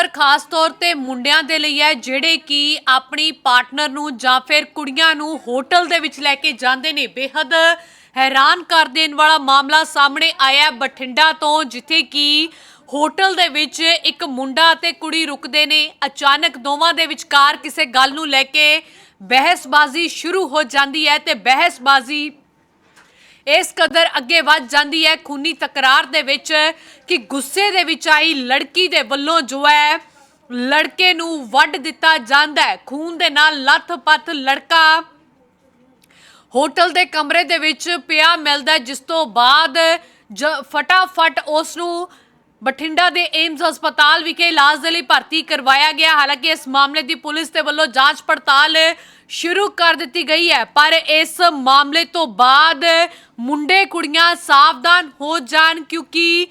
ਖਬਰ ਖਾਸ ਤੌਰ ਤੇ ਮੁੰਡਿਆਂ ਦੇ ਲਈ ਹੈ, ਜਿਹੜੇ ਕਿ ਆਪਣੀ ਪਾਰਟਨਰ ਨੂੰ ਜਾਂ ਫਿਰ ਕੁੜੀਆਂ ਨੂੰ ਹੋਟਲ ਦੇ ਵਿੱਚ ਲੈ ਕੇ ਜਾਂਦੇ ਨੇ। ਬੇਹੱਦ ਹੈਰਾਨ ਕਰ ਦੇਣ ਵਾਲਾ ਮਾਮਲਾ ਸਾਹਮਣੇ ਆਇਆ ਬਠਿੰਡਾ ਤੋਂ, ਜਿੱਥੇ ਕਿ ਹੋਟਲ ਦੇ ਵਿੱਚ ਇੱਕ ਮੁੰਡਾ ਅਤੇ ਕੁੜੀ ਰੁਕਦੇ ਨੇ। ਅਚਾਨਕ ਦੋਵਾਂ ਦੇ ਵਿਚਕਾਰ ਕਿਸੇ ਗੱਲ ਨੂੰ ਲੈ ਕੇ ਬਹਿਸਬਾਜ਼ੀ ਸ਼ੁਰੂ ਹੋ ਜਾਂਦੀ ਹੈ ਤੇ ਬਹਿਸਬਾਜ਼ੀ ਇਸ ਕਦਰ ਅੱਗੇ ਵੱਧ ਜਾਂਦੀ ਹੈ। ਖੂਨੀ ਤਕਰਾਰ ਦੇ ਵਿੱਚ ਕਿ ਗੁੱਸੇ ਦੇ ਵਿੱਚ ਆਈ ਲੜਕੀ ਦੇ ਵੱਲੋਂ ਜੋ ਹੈ, ਲੜਕੇ ਨੂੰ ਵੱਢ ਦਿੱਤਾ ਜਾਂਦਾ ਹੈ। ਖੂਨ ਦੇ ਨਾਲ ਲੱਥ-ਪੱਥ ਲੜਕਾ ਹੋਟਲ ਦੇ ਕਮਰੇ ਦੇ ਵਿੱਚ ਪਿਆ ਮਿਲਦਾ ਜਿਸ ਤੋਂ ਬਾਅਦ ਜ- ਫਟਾਫਟ ਉਸ ਨੂੰ ਬਠਿੰਡਾ ਦੇ ਏਮਜ਼ ਹਸਪਤਾਲ ਵਿਖੇ ਇਲਾਜ ਦੇ ਲਈ ਭਰਤੀ ਕਰਵਾਇਆ ਗਿਆ। ਹਾਲਾਂਕਿ ਇਸ ਮਾਮਲੇ ਦੀ ਪੁਲਿਸ ਦੇ ਵੱਲੋਂ ਜਾਂਚ ਪੜਤਾਲ ਸ਼ੁਰੂ ਕਰ ਦਿੱਤੀ ਗਈ ਹੈ। ਪਰ ਇਸ ਮਾਮਲੇ ਤੋਂ ਬਾਅਦ ਮੁੰਡੇ ਕੁੜੀਆਂ ਸਾਵਧਾਨ ਹੋ ਜਾਣ ਕਿਉਂਕਿ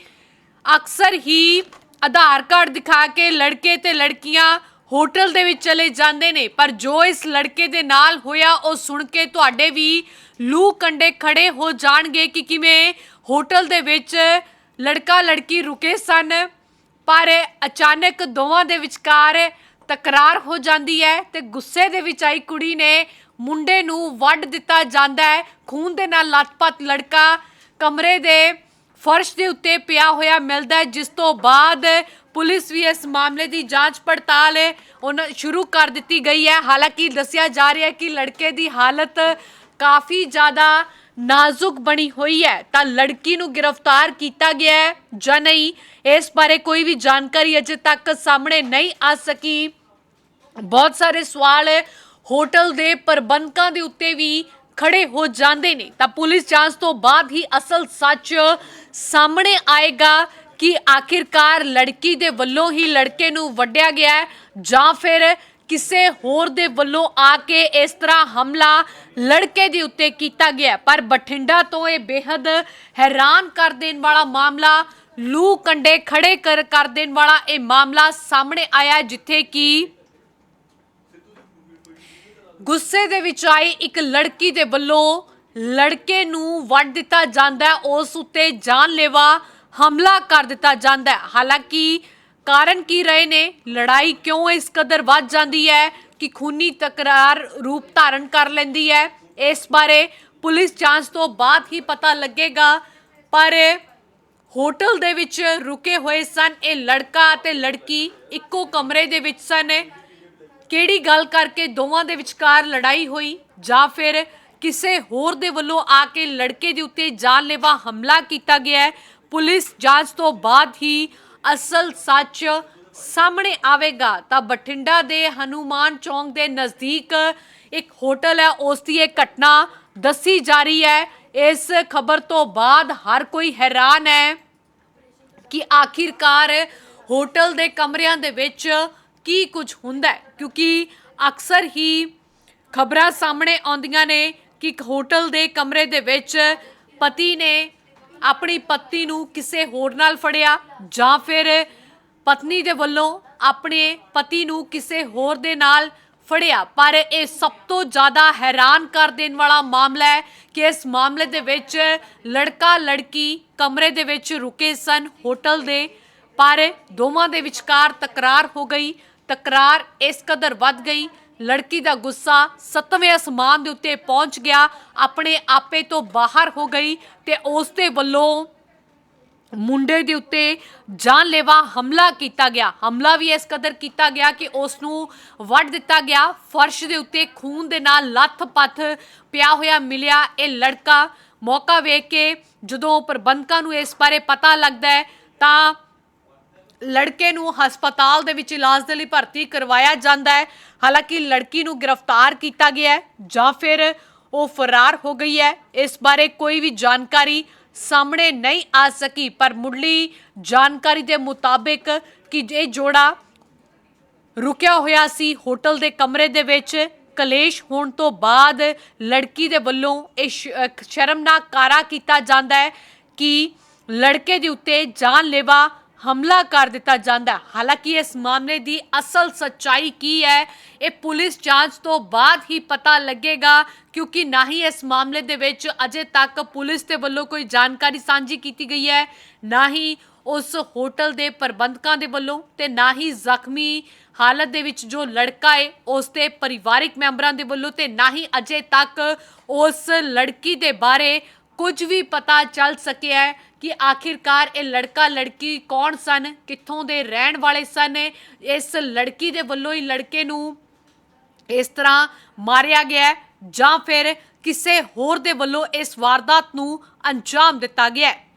ਅਕਸਰ ਹੀ ਆਧਾਰ ਕਾਰਡ ਦਿਖਾ ਕੇ ਲੜਕੇ ਤੇ ਲੜਕੀਆਂ ਹੋਟਲ ਦੇ ਵਿੱਚ ਚਲੇ ਜਾਂਦੇ ਨੇ। ਪਰ ਜੋ ਇਸ ਲੜਕੇ ਦੇ ਨਾਲ ਹੋਇਆ, ਉਹ ਸੁਣ ਕੇ ਤੁਹਾਡੇ ਵੀ ਲੂ ਕੰਡੇ ਖੜੇ ਹੋ ਜਾਣਗੇ ਕਿ ਕਿਵੇਂ ਹੋਟਲ ਦੇ ਵਿੱਚ ਲੜਕਾ ਲੜਕੀ ਰੁਕੇ ਸਨ, ਪਰ ਅਚਾਨਕ ਦੋਵਾਂ ਦੇ ਵਿਚਕਾਰ ਤਕਰਾਰ ਹੋ ਜਾਂਦੀ ਹੈ ਤੇ ਗੁੱਸੇ ਦੇ ਵਿੱਚ ਆਈ ਕੁੜੀ ਨੇ ਮੁੰਡੇ ਨੂੰ ਵੱਢ ਦਿੱਤਾ ਜਾਂਦਾ ਹੈ। ਖੂਨ ਦੇ ਨਾਲ ਲੱਤਪੱਤ ਲੜਕਾ ਕਮਰੇ ਦੇ ਫਰਸ਼ ਦੇ ਉੱਤੇ ਪਿਆ ਹੋਇਆ ਮਿਲਦਾ ਹੈ, ਜਿਸ ਤੋਂ ਬਾਅਦ ਪੁਲਿਸ ਵੀ ਇਸ ਮਾਮਲੇ ਦੀ ਜਾਂਚ ਪੜਤਾਲ ਉਹਨਾਂ ਸ਼ੁਰੂ ਕਰ ਦਿੱਤੀ ਗਈ ਹੈ। ਹਾਲਾਂਕਿ ਦੱਸਿਆ ਜਾ ਰਿਹਾ ਹੈ ਕਿ ਲੜਕੇ ਦੀ ਹਾਲਤ ਕਾਫੀ ਜ਼ਿਆਦਾ ਨਾਜ਼ੁਕ ਬਣੀ ਹੋਈ ਹੈ, ਤਾਂ ਲੜਕੀ ਨੂੰ ਗ੍ਰਿਫਤਾਰ ਕੀਤਾ ਗਿਆ ਹੈ ਜਾਂ ਨਹੀਂ, ਇਸ ਬਾਰੇ ਕੋਈ ਵੀ ਜਾਣਕਾਰੀ ਅਜੇ ਤੱਕ ਸਾਹਮਣੇ ਨਹੀਂ ਆ ਸਕੀ। ਬਹੁਤ ਸਾਰੇ ਸਵਾਲ ਹੋਟਲ ਦੇ ਪ੍ਰਬੰਧਕਾਂ ਦੇ ਉੱਤੇ ਵੀ ਖੜੇ ਹੋ ਜਾਂਦੇ ਨੇ। ਤਾਂ ਪੁਲਿਸ ਜਾਂਚ ਤੋਂ ਬਾਅਦ ਹੀ ਅਸਲ ਸੱਚ ਸਾਹਮਣੇ ਆਏਗਾ ਕਿ ਆਖਿਰਕਾਰ ਲੜਕੀ ਦੇ ਵੱਲੋਂ ਹੀ ਲੜਕੇ ਨੂੰ ਵੱਢਿਆ ਗਿਆ ਜਾਂ ਫਿਰ ਕਿਸੇ ਹੋਰ ਦੇ ਵੱਲੋਂ ਆ ਕੇ ਇਸ ਤਰ੍ਹਾਂ ਹਮਲਾ ਲੜਕੇ ਦੇ ਉੱਤੇ ਕੀਤਾ ਗਿਆ। ਪਰ ਬਠਿੰਡਾ ਤੋਂ ਇਹ ਬੇहद ਹੈਰਾਨ ਕਰ ਦੇਣ ਵਾਲਾ ਮਾਮਲਾ ਲੂ ਕੰਡੇ ਖੜੇ ਕਰ ਕਰ ਦੇਣ ਵਾਲਾ ਇਹ ਮਾਮਲਾ ਸਾਹਮਣੇ ਆਇਆ ਹੈ, ਜਿੱਥੇ ਕਿ ਗੁੱਸੇ ਦੇ ਵਿੱਚ ਆਈ ਇੱਕ ਲੜਕੀ ਦੇ ਵੱਲੋਂ ਲੜਕੇ ਨੂੰ ਵੱਢ ਦਿੱਤਾ ਜਾਂਦਾ ਹੈ ਉਸ ਉੱਤੇ ਜਾਨਲੇਵਾ ਹਮਲਾ ਕਰ ਦਿੱਤਾ ਜਾਂਦਾ ਹੈ। ਹਾਲਾਂਕਿ ਕਾਰਨ ਕੀ ਰਹੇ ਨੇ? ਲੜਾਈ ਕਿਉਂ ਇਸ ਕਦਰ ਵੱਧ ਜਾਂਦੀ ਹੈ ਕਿ ਖੂਨੀ ਤਕਰਾਰ ਰੂਪ ਧਾਰਨ ਕਰ ਲੈਂਦੀ ਹੈ? ਇਸ ਬਾਰੇ ਪੁਲਿਸ ਜਾਂਚ ਤੋਂ ਬਾਅਦ ਹੀ ਪਤਾ ਲੱਗੇਗਾ। ਪਰ ਹੋਟਲ ਦੇ ਵਿੱਚ ਰੁਕੇ ਹੋਏ ਸਨ। ਇਹ ਲੜਕਾ ਅਤੇ ਲੜਕੀ ਇੱਕੋ ਕਮਰੇ ਦੇ ਵਿੱਚ ਸਨ। ਕਿਹੜੀ ਗੱਲ ਕਰਕੇ ਦੋਵਾਂ ਦੇ ਵਿਚਕਾਰ ਲੜਾਈ ਹੋਈ? ਜਾਂ ਫਿਰ ਕਿਸੇ ਹੋਰ ਦੇ ਵੱਲੋਂ ਆ ਕੇ ਲੜਕੇ ਦੇ ਉੱਤੇ ਜਾਨਲੇਵਾ ਹਮਲਾ ਕੀਤਾ ਗਿਆ ਹੈ? ਪੁਲਿਸ ਜਾਂਚ ਤੋਂ ਬਾਅਦ ਹੀ ਅਸਲ ਸੱਚ ਸਾਹਮਣੇ ਆਵੇਗਾ, ਤਾਂ ਬਠਿੰਡਾ ਦੇ ਹਨੂਮਾਨ ਚੌਂਕ ਦੇ ਨਜ਼ਦੀਕ ਇੱਕ ਹੋਟਲ ਹੈ, ਉਸ ਦੀ ਇਹ ਘਟਨਾ ਦੱਸੀ ਜਾ ਰਹੀ ਹੈ। ਇਸ ਖਬਰ ਤੋਂ ਬਾਅਦ ਹਰ ਕੋਈ ਹੈਰਾਨ ਹੈ ਕਿ ਆਖਿਰਕਾਰ ਹੋਟਲ ਦੇ ਕਮਰਿਆਂ ਦੇ ਵਿੱਚ ਕੀ ਕੁਝ ਹੁੰਦਾ ਹੈ, ਕਿਉਂਕਿ ਅਕਸਰ ਹੀ ਖਬਰਾਂ ਸਾਹਮਣੇ ਆਉਂਦੀਆਂ ਨੇ ਕਿ ਇੱਕ ਹੋਟਲ ਦੇ ਕਮਰੇ ਦੇ ਵਿੱਚ ਪਤੀ ਨੇ ਆਪਣੀ ਪਤਨੀ ਨੂੰ ਕਿਸੇ ਹੋਰ ਨਾਲ ਫੜਿਆ ਜਾਂ ਫਿਰ ਪਤਨੀ ਦੇ ਵੱਲੋਂ ਆਪਣੇ ਪਤੀ ਨੂੰ ਕਿਸੇ ਹੋਰ ਦੇ ਨਾਲ ਫੜਿਆ। ਪਰ ਇਹ ਸਭ ਤੋਂ ਜ਼ਿਆਦਾ ਹੈਰਾਨ ਕਰ ਦੇਣ ਵਾਲਾ ਮਾਮਲਾ ਹੈ ਕਿ ਇਸ ਮਾਮਲੇ ਦੇ ਵਿੱਚ ਲੜਕਾ ਲੜਕੀ ਕਮਰੇ ਦੇ ਵਿੱਚ ਰੁਕੇ ਸਨ ਹੋਟਲ ਦੇ, ਪਰ ਦੋਵਾਂ ਦੇ ਵਿਚਕਾਰ ਤਕਰਾਰ ਹੋ ਗਈ। ਤਕਰਾਰ ਇਸ ਕਦਰ ਵੱਧ ਗਈ ਲੜਕੀ ਦਾ ਗੁੱਸਾ ਸੱਤਵੇਂ ਅਸਮਾਨ ਦੇ ਉੱਤੇ ਪਹੁੰਚ ਗਿਆ, ਆਪਣੇ ਆਪੇ ਤੋਂ ਬਾਹਰ ਹੋ ਗਈ ਤੇ ਉਸ ਦੇ ਵੱਲੋਂ ਮੁੰਡੇ ਦੇ ਉੱਤੇ ਜਾਨਲੇਵਾ ਹਮਲਾ ਕੀਤਾ ਗਿਆ। ਹਮਲਾ ਵੀ ਇਸ ਕਦਰ ਕੀਤਾ ਗਿਆ ਕਿ ਉਸ ਨੂੰ ਵੱਢ ਦਿੱਤਾ ਗਿਆ। ਫਰਸ਼ ਦੇ ਉੱਤੇ ਖੂਨ ਦੇ ਨਾਲ ਲੱਥ-ਪੱਥ ਪਿਆ ਹੋਇਆ ਮਿਲਿਆ। ਇਹ ਲੜਕਾ ਮੌਕਾ ਵੇਖ ਕੇ ਜਦੋਂ ਪ੍ਰਬੰਧਕਾਂ ਨੂੰ ਇਸ ਬਾਰੇ ਪਤਾ ਲੱਗਦਾ ਹੈ ਤਾਂ ਲੜਕੇ ਨੂੰ ਹਸਪਤਾਲ ਦੇ ਵਿੱਚ ਇਲਾਜ ਦੇ ਲਈ ਭਰਤੀ ਕਰਵਾਇਆ ਜਾਂਦਾ ਹੈ। ਹਾਲਾਂਕਿ ਲੜਕੀ ਨੂੰ ਗ੍ਰਿਫਤਾਰ ਕੀਤਾ ਗਿਆ ਹੈ ਜਾਂ ਫਿਰ ਉਹ ਫਰਾਰ ਹੋ ਗਈ ਹੈ। ਇਸ ਬਾਰੇ ਕੋਈ ਵੀ ਜਾਣਕਾਰੀ ਸਾਹਮਣੇ ਨਹੀਂ ਆ ਸਕੀ, ਪਰ ਮੁੱਢਲੀ ਜਾਣਕਾਰੀ ਦੇ ਮੁਤਾਬਿਕ ਕਿ ਇਹ ਜੋੜਾ ਰੁਕਿਆ ਹੋਇਆ ਸੀ, ਹੋਟਲ ਦੇ ਕਮਰੇ ਦੇ ਵਿੱਚ ਕਲੇਸ਼ ਹੋਣ ਤੋਂ ਬਾਅਦ ਲੜਕੀ ਦੇ ਵੱਲੋਂ ਇਹ ਸ਼ਰਮਨਾਕ ਕਾਰਾ ਕੀਤਾ ਜਾਂਦਾ ਹੈ ਕਿ ਲੜਕੇ ਦੇ ਉੱਤੇ ਜਾਨਲੇਵਾ ਹਮਲਾ ਕਰ ਦਿੱਤਾ ਜਾਂਦਾ ਹੈ। ਹਾਲਾਂਕਿ ਇਸ ਮਾਮਲੇ ਦੀ ਅਸਲ ਸੱਚਾਈ ਕੀ ਹੈ, ਇਹ ਪੁਲਿਸ ਜਾਂਚ ਤੋਂ ਬਾਅਦ ਹੀ ਪਤਾ ਲੱਗੇਗਾ, ਕਿਉਂਕਿ ਨਾ ਹੀ ਇਸ ਮਾਮਲੇ ਦੇ ਵਿੱਚ ਅਜੇ ਤੱਕ ਪੁਲਿਸ ਦੇ ਵੱਲੋਂ ਕੋਈ ਜਾਣਕਾਰੀ ਸਾਂਝੀ ਕੀਤੀ ਗਈ ਹੈ, ਨਾ ਹੀ ਉਸ ਹੋਟਲ ਦੇ ਪ੍ਰਬੰਧਕਾਂ ਦੇ ਵੱਲੋਂ ਤੇ ਨਾ ਹੀ ਜ਼ਖਮੀ ਹਾਲਤ ਦੇ ਵਿੱਚ ਜੋ ਲੜਕਾ ਹੈ, ਉਸ ਦੇ ਪਰਿਵਾਰਿਕ ਮੈਂਬਰਾਂ ਦੇ ਵੱਲੋਂ ਤੇ ਨਾ ਹੀ ਅਜੇ ਤੱਕ ਉਸ ਲੜਕੀ ਦੇ ਬਾਰੇ ਕੁਝ ਵੀ ਪਤਾ ਚੱਲ ਸਕਿਆ ਹੈ ਕਿ ਆਖਿਰਕਾਰ ਇਹ ਲੜਕਾ ਲੜਕੀ ਕੌਣ ਸਨ, ਕਿੱਥੋਂ ਦੇ ਰਹਿਣ ਵਾਲੇ ਸਨ, ਇਸ ਲੜਕੀ ਦੇ ਵੱਲੋਂ ਹੀ ਲੜਕੇ ਨੂੰ ਇਸ ਤਰ੍ਹਾਂ ਮਾਰਿਆ ਗਿਆ ਜਾਂ ਫਿਰ ਕਿਸੇ ਹੋਰ ਦੇ ਵੱਲੋਂ ਇਸ ਵਾਰਦਾਤ ਨੂੰ ਅੰਜਾਮ ਦਿੱਤਾ ਗਿਆ ਹੈ।